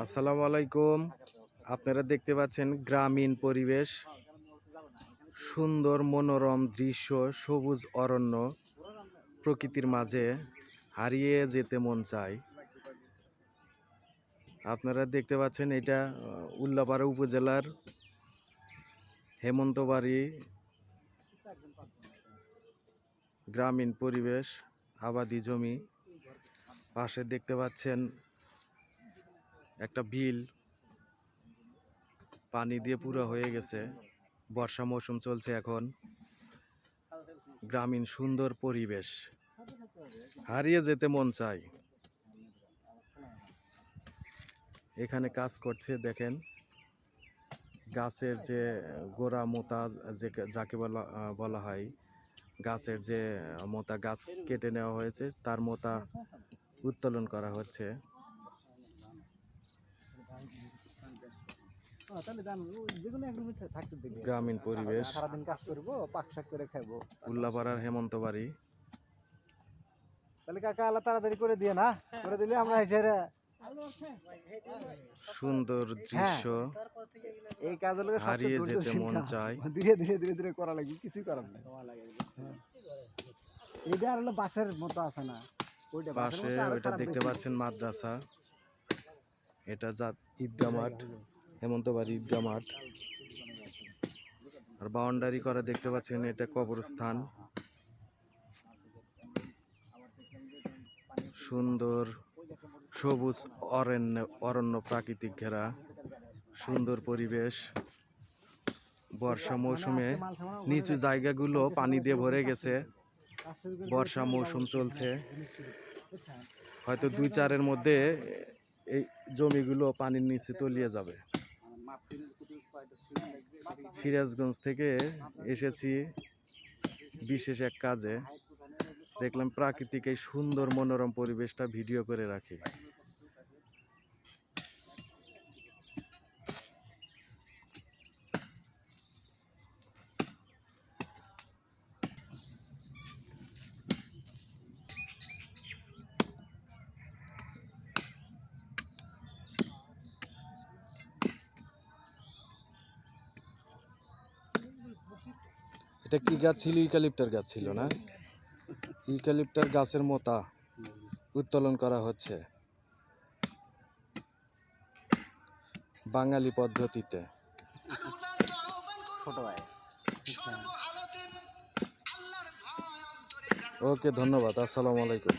আসসালামু আলাইকুম। আপনারা দেখতে পাচ্ছেন গ্রামীণ পরিবেশ। সুন্দর মনোরম দৃশ্য, সবুজ অরণ্য প্রকৃতির মাঝে হারিয়ে যেতে মন চায়। আপনারা দেখতে পাচ্ছেন এটা উল্লাপাড়া উপজেলার হেমন্তবাড়ি গ্রামীণ পরিবেশ, আবাদি জমি। পাশে দেখতে পাচ্ছেন একটা বিল পানি দিয়ে পুরো হয়ে গেছে। বর্ষা মৌসুম চলছে এখন। গ্রামীণ সুন্দর পরিবেশ। হারিয়ে যেতে মন চায়। এখানে কাজ করছে, দেখেন। গাছের যে গোড়া মোতা যে যাকে বলা বলা হয়, গাছের যে মোতা গাছ কেটে নেওয়া হয়েছে, তার মোতা উত্তোলন করা হচ্ছে হ্যাঁ, তাহলে জান ওই যে কোনো এক রুমে থাকতে দেখবে গ্রামীণ পরিবেশ। সারাদিন কাজ করব পাক শাক করে খাব। উল্লাপাড়ার হেমন্তবাড়ি। তাহলে কাকা আল্লাহ তাড়াতাড়ি করে দিয়ে না? করে দিলে আমরা এসে সুন্দর দৃশ্য। এই কাজ হলো সবচেয়ে হারিয়ে যেতে মন। চায়। ধীরে ধীরে ধীরে ধীরে করা লাগবে কিছুই করার নাই। হ্যাঁ। এটা আর হলো বাসের মতো আছে না? ওইটা আরও ওইটা দেখতে পাচ্ছেন মাদ্রাসা। এটা যা ঈদগা মাঠ। হেমন্তবাড়ি ঈদগা মাঠ আর বাউন্ডারি করা দেখতে পাচ্ছেন এটা কবরস্থান। সুন্দর সবুজ অরণ্য অরণ্য প্রাকৃতিক ঘেরা, সুন্দর পরিবেশ। বর্ষা মৌসুমে নিচু জায়গাগুলো পানি দিয়ে ভরে গেছে। বর্ষা মৌসুম চলছে। হয়তো দুই চারের মধ্যে এই জমিগুলো পানির নিচে তলিয়ে যাবে। সিরাজগঞ্জ থেকে এসেছি বিশেষ এক কাজে। দেখলাম প্রাকৃতিক এই সুন্দর মনোরম পরিবেশটা ভিডিও করে রাখি। এটা কি গাছ ছিল? ইউক্যালিপ্টার গাছ ছিল না? ইউক্যালিপ্টার গাছের মোতা উত্তোলন করা হচ্ছে বাঙালি পদ্ধতিতে। ওকে ধন্যবাদ। আসসালামু আলাইকুম।